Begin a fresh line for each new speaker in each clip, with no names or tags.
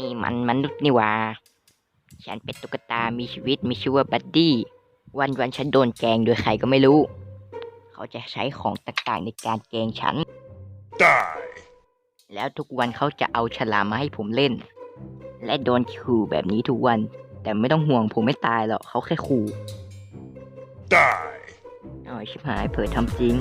นี่มันมนุษย์นี่หว่าฉันเป็นตุ๊กตา มีชีวิต มีชื่อว่าบัดดี้ วันวันๆฉันโดนแกล้งโดยใครก็ไม่รู้ เขาจะใช้ของต่างๆในการแกล้งฉัน
Die.
แล้วทุกวันเขาจะเอาฉลามมาให้ผมเล่น และโดนขู่แบบนี้ทุกวัน แต่ไม่ต้องห่วงผมไม่ตายหรอกเขาแค่ขู่
Die.
เอาไอ้ชิบหายเผยทำจริง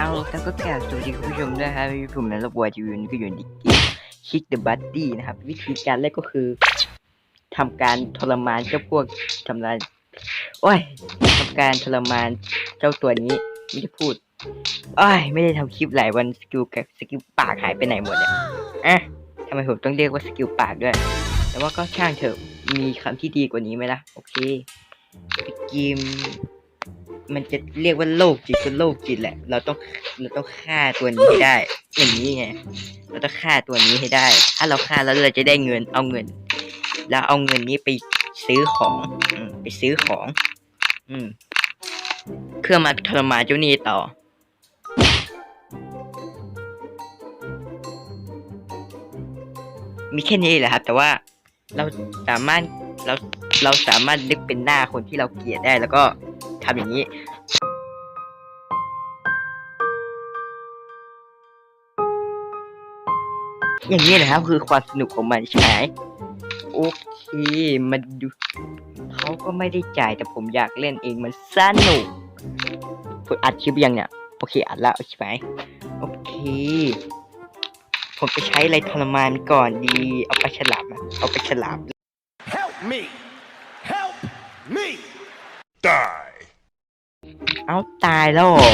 เอาแล้วก็แก่สวัสดีคุณผู้ชมด้วยครับผมนั้นระบวยจีวินก็อยู่ในเกมคิกเดอะบัตตี้นะครับ วิธีการแรกก็คือทำการทรมานเจ้าพวกทำลายโอ้ยทำการทรมานเจ้าตัวนี้ไม่ได้พูดโอ้ยไม่ได้ทำคลิปหลายวันสกิลกับสกิลปากหายไปไหนหมดเนี่ยอะทำไมผมต้องเรียกว่าสกิลปากด้วย แต่ว่าก็ช่างเถอะมีคำที่ดีกว่านี้ไหมล่ะ โอเคเกม มันจะเรียกว่าโลกจิตก็โลกจิตแหละ เราต้องเราต้องฆ่าตัวนี้ให้ได้อย่างนี้ไงเราต้องฆ่าตัวนี้ให้ได้ ถ้าเราฆ่าแล้วเราจะได้เงินเอาเงิน แล้วเอาเงินนี้ไปซื้อของอมไปซื้อของ อืมเพื่อมาทรมานเจ้านี้ต่อมีแค่นี้แหละครับ แต่ว่าเราสามารถเราเราสามารถนึกเป็นหน้าคนที่เราเกลียดได้แล้วก็ ทำอย่างนี้อย่างนี้นะครับคือความสนุกของมันใช่ไหมโอเคมันดูเขาก็ไม่ได้จ่ายแต่ผมอยากเล่นเองมันสนุกฝึกอัดคลิปยังเนี่ยโอเคอัดแล้วใช่ไหมโอเค ผมจะใช้อะไรทรมานก่อนดีเอาไปฉลามอะเอาไปฉลาม
Help me. Help me. Die.
เอาตายแล้วเหรอ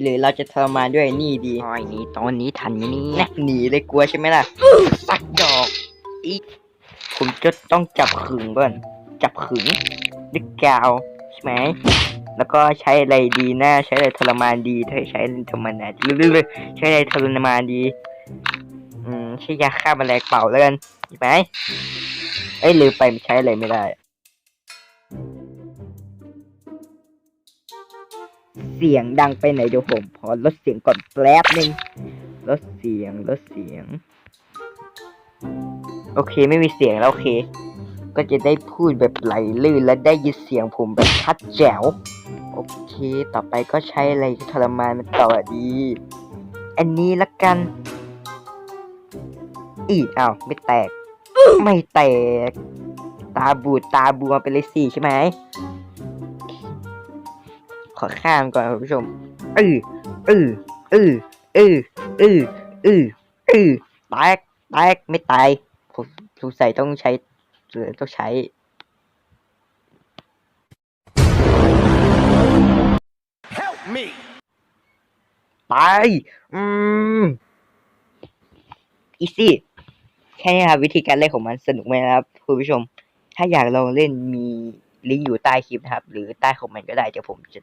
หรือเราจะทรมานด้วยนี่ดีอ๋อนี่ตอนนี้ทันไหมนี่หนีเลยกลัวใช่ไหมล่ะปักดอกอีกผมจะต้องจับขึงก่อนจับขึงด้วยกาวใช่ไหมแล้วก็ใช้อะไรดีนะใช้อะไรทรมานดีถ้าใช้อะไรทรมานดีเรื่อยๆใช้อะไรทรมานดี อืมใช้ยาฆ่าแมลงเป่าแล้วกันใช่ไหมเอ้ยลืมไปมันใช้อะไรไม่ได้ เสียงดังไปไหนเดี๋ยวผมขอลดเสียงก่อนแป๊บนึงลดเสียงลดเสียง โอเคไม่มีเสียงแล้วโอเค ก็จะได้พูดแบบไหลลื่นและได้ยินเสียงผมแบบชัดแจ๋วโอเค ต่อไปก็ใช้อะไรทรมานมันต่อดี อันนี้ละกัน อีอ้าวไม่แตก ไม่แตก ตาบูดตาบวมไปเลยสิใช่ไหม ขอข้ามก่อนคุณผู้ชมอืออืออืออืออืออืออือแตกแตกไม่ตายผมสงสัยต้องใช้หรือต้องใช้
Help me.
ตายอืม อีซี่ แค่นี้ครับวิธีการเล่นของมันสนุกไหมนะครับคุณผู้ชม ถ้าอยากลองเล่นมี ลิงก์อยู่ใต้คลิปนะครับ หรือใต้คอมเมนต์ก็ได้เดี๋ยวผมจะ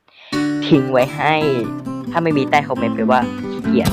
ทิ้งไว้ให้ ถ้าไม่มีใต้คอมเมนต์แปลว่าขี้เกียจ